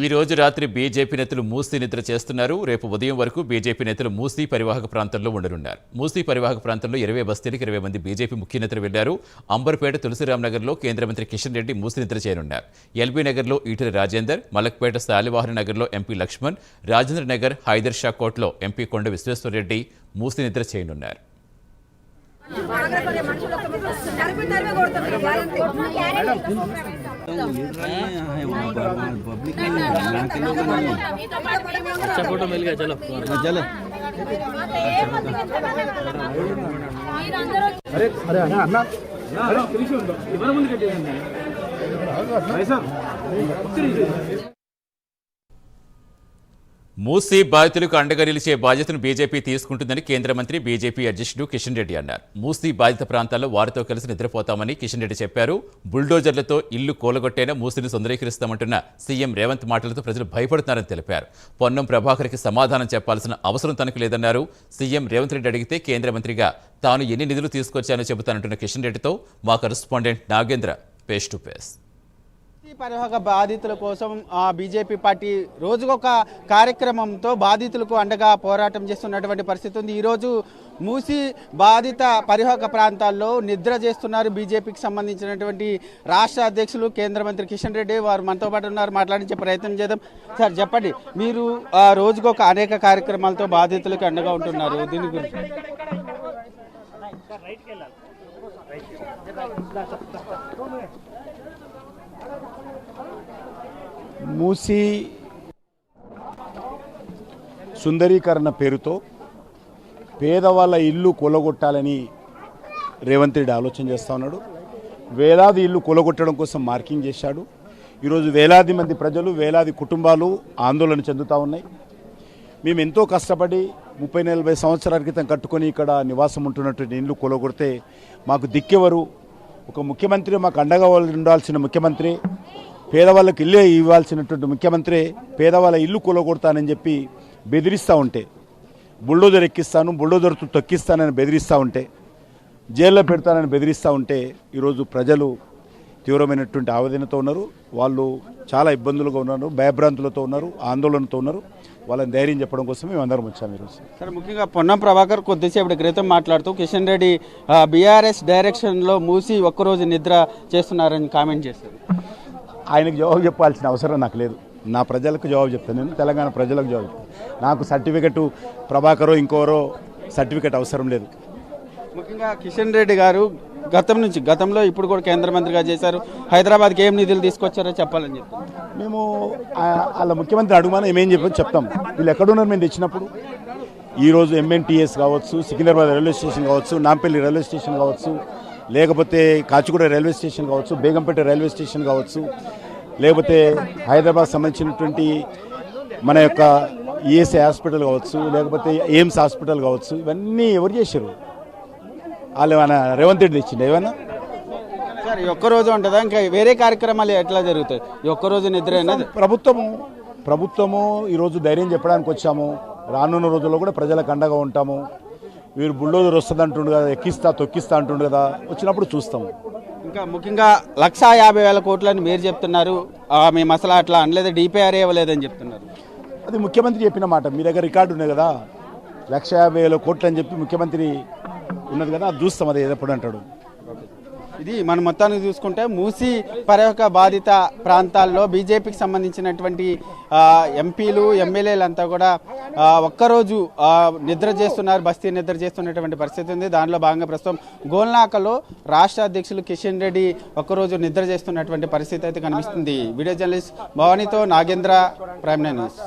ఈ రోజు రాత్రి బీజేపీ నేతలు మూసీ నిద్ర చేస్తున్నారు. రేపు ఉదయం వరకు బీజేపీ నేతలు మూసీ పరివాహక ప్రాంతంలో ఉండనున్నారు. మూసీ పరివాహక ప్రాంతంలో ఇరవై బస్తీలకు ఇరవై మంది బీజేపీ ముఖ్య నేతలు వెళ్ళారు. అంబర్పేట తులసిరామ్ నగర్లో కేంద్ర మంత్రి కిషన్ రెడ్డి మూసీ నిద్ర చేయనున్నారు. ఎల్బీ నగర్లో ఈటెల రాజేందర్ మలక్పేట శాలివాహన నగర్లో ఎంపీ లక్ష్మణ్ రాజేంద్ర నగర్ హైదర్ షా కోట్లో ఎంపీ కొండ విశ్వేశ్వరరెడ్డి మూసీ నిద్ర చేయనున్నారు. अच्छा फ़ोटो मिल गया चलो चले अरे अरे अण्णा अरे कृषि మూసీ బాధితులకు అండగా నిలిచే బాధ్యతను బీజేపీ తీసుకుంటుందని కేంద్ర మంత్రి బీజేపీ అధ్యక్షుడు కిషన్ రెడ్డి అన్నారు. మూసీ బాధిత ప్రాంతాల్లో వారితో కలిసి నిద్రపోతామని కిషన్ రెడ్డి చెప్పారు. బుల్డోజర్లతో ఇల్లు కూలగొట్టైనా మూసీని సుందరీకరిస్తామంటున్న సీఎం రేవంత్ మాటలతో ప్రజలు భయపడుతున్నారని తెలిపారు. పొన్నం ప్రభాకర్కి సమాధానం చెప్పాల్సిన అవసరం తనకు లేదన్నారు. సీఎం రేవంత్ రెడ్డి అడిగితే కేంద్ర మంత్రిగా తాను ఎన్ని నిధులు తీసుకొచ్చానో చెబుతానంటున్న కిషన్ రెడ్డితో మా correspondent Nagendra face to face ఈ పరివాహక బాధితుల కోసం ఆ, బీజేపీ పార్టీ రోజుకొక కార్యక్రమంతో బాధితులకు అండగా పోరాటం చేస్తున్నటువంటి పరిస్థితి ఉంది. ఈరోజు మూసి బాధిత పరివాహక ప్రాంతాల్లో నిద్ర చేస్తున్నారు బీజేపీకి సంబంధించినటువంటి రాష్ట్ర అధ్యక్షులు కేంద్ర మంత్రి కిషన్ రెడ్డి. వారు మనతో పాటు ఉన్నారు. మాట్లాడించే ప్రయత్నం చేద్దాం. సార్ చెప్పండి. మీరు ఆ, రోజుకొక అనేక కార్యక్రమాలతో బాధితులకు అండగా ఉంటున్నారు. దీని గురించి. మూసి సుందరీకరణ పేరుతో పేదవాళ్ళ ఇల్లు కొలగొట్టాలని రేవంత్ రెడ్డి ఆలోచన చేస్తూ ఉన్నాడు. వేలాది ఇల్లు కొలగొట్టడం కోసం మార్కింగ్ చేశాడు. ఈరోజు వేలాది మంది ప్రజలు వేలాది కుటుంబాలు ఆందోళన చెందుతూ ఉన్నాయి. మేము ఎంతో కష్టపడి ముప్పై నలభై సంవత్సరాల క్రితం కట్టుకొని ఇక్కడ నివాసం ఉంటున్నటువంటి ఇల్లు కొలగొడితే మాకు దిక్కెవరు? ఒక ముఖ్యమంత్రి మాకు అండగా ఉండాల్సిన ముఖ్యమంత్రి పేదవాళ్ళకి ఇల్లే ఇవ్వాల్సినటువంటి ముఖ్యమంత్రి పేదవాళ్ళ ఇల్లు కూలగొడతానని చెప్పి బెదిరిస్తూ ఉంటే బుల్డోజర్ ఎక్కిస్తాను బుల్డోజర్తో తొక్కిస్తానని బెదిరిస్తూ ఉంటే జైల్లో పెడతానని బెదిరిస్తూ ఉంటే ఈరోజు ప్రజలు తీవ్రమైనటువంటి ఆవేదనతో ఉన్నారు. వాళ్ళు చాలా ఇబ్బందులుగా ఉన్నారు భయభ్రాంతులతో ఉన్నారు ఆందోళనతో ఉన్నారు. వాళ్ళని ధైర్యం చెప్పడం కోసం మేము అందరం వచ్చాము ఈరోజు సార్ ముఖ్యంగా పొన్నం ప్రభాకర్ కొద్దిసేపటి క్రితం మాట్లాడుతూ కిషన్ రెడ్డి బీఆర్ఎస్ డైరెక్షన్లో మూసి ఒక్కరోజు నిద్ర చేస్తున్నారని కామెంట్ చేశారు. ఆయనకు జవాబు చెప్పాల్సిన అవసరం నాకు లేదు. నా ప్రజలకు జవాబు చెప్తాను. నేను తెలంగాణ ప్రజలకు జవాబు చెప్తాను. నాకు సర్టిఫికెట్ ప్రభాకరో ఇంకోరో సర్టిఫికెట్ అవసరం లేదు. ముఖ్యంగా కిషన్ రెడ్డి గారు గతం నుంచి గతంలో ఇప్పుడు కూడా కేంద్ర మంత్రిగా చేశారు. హైదరాబాద్కి ఏం నిధులు తీసుకొచ్చారో చెప్పాలని చెప్తాను మేము వాళ్ళ ముఖ్యమంత్రి అడుగుమని ఏమేం చెప్పి చెప్తాం. వీళ్ళు ఎక్కడున్నారు మేము తెచ్చినప్పుడు? ఈరోజు ఎంఎన్టీఎస్ కావచ్చు సికింద్రాబాద్ రైల్వే స్టేషన్ కావచ్చు నాంపల్లి రైల్వే స్టేషన్ కావచ్చు లేకపోతే కాచిగూడ రైల్వే స్టేషన్ కావచ్చు బేగంపేట రైల్వే స్టేషన్ కావచ్చు లేకపోతే హైదరాబాద్ సంబంధించినటువంటి మన యొక్క ఈఎస్ఐ హాస్పిటల్ కావచ్చు లేకపోతే ఎయిమ్స్ హాస్పిటల్ కావచ్చు ఇవన్నీ ఎవరు చేశారు? వాళ్ళు ఏమైనా రేవంత్ రెడ్డి తెచ్చిండు ఏమన్నా? సార్ ఒక్కరోజు ఉంటుందా? ఇంకా వేరే కార్యక్రమాలు ఎట్లా జరుగుతాయి? ఒక్కరోజు నిద్ర అనేది ప్రభుత్వము ప్రభుత్వము ఈరోజు ధైర్యం చెప్పడానికి వచ్చాము. రానున్న రోజుల్లో కూడా ప్రజలకు అండగా ఉంటాము. వీరు బుల్డోజర్ వస్తుంది అంటుండు కదా ఎక్కిస్తా తొక్కిస్తా అంటుండు కదా వచ్చినప్పుడు చూస్తాము. ఇంకా ముఖ్యంగా లక్షా యాభై వేల కోట్లని మీరు చెప్తున్నారు. మేము అసలు అట్లా అనలేదు? డిపిఆర్ ఇవ్వలేదని చెప్తున్నారు. అది ముఖ్యమంత్రి చెప్పిన మాట మీ దగ్గర రికార్డు ఉన్నది కదా. లక్ష యాభై వేల కోట్లు అని చెప్పి ముఖ్యమంత్రి ఉన్నది కదా అది చూస్తాం అది ఎప్పుడు అంటాడు. ఇది మనం మొత్తానికి చూసుకుంటే మూసి పర్యావక బాధిత ప్రాంతాల్లో బీజేపీకి సంబంధించినటువంటి ఎంపీలు ఎమ్మెల్యేలంతా కూడా ఒక్కరోజు నిద్ర చేస్తున్నారు బస్తీ నిద్ర చేస్తున్నటువంటి పరిస్థితి ఉంది. దానిలో భాగంగా ప్రస్తుతం గోల్నాకలో రాష్ట్ర అధ్యక్షులు కిషన్ రెడ్డి ఒక్కరోజు నిద్ర చేస్తున్నటువంటి పరిస్థితి అయితే కనిపిస్తుంది. వీడియో జర్నలిస్ట్ భవానీతో నాగేంద్ర ప్రైమ్ న్యూస్.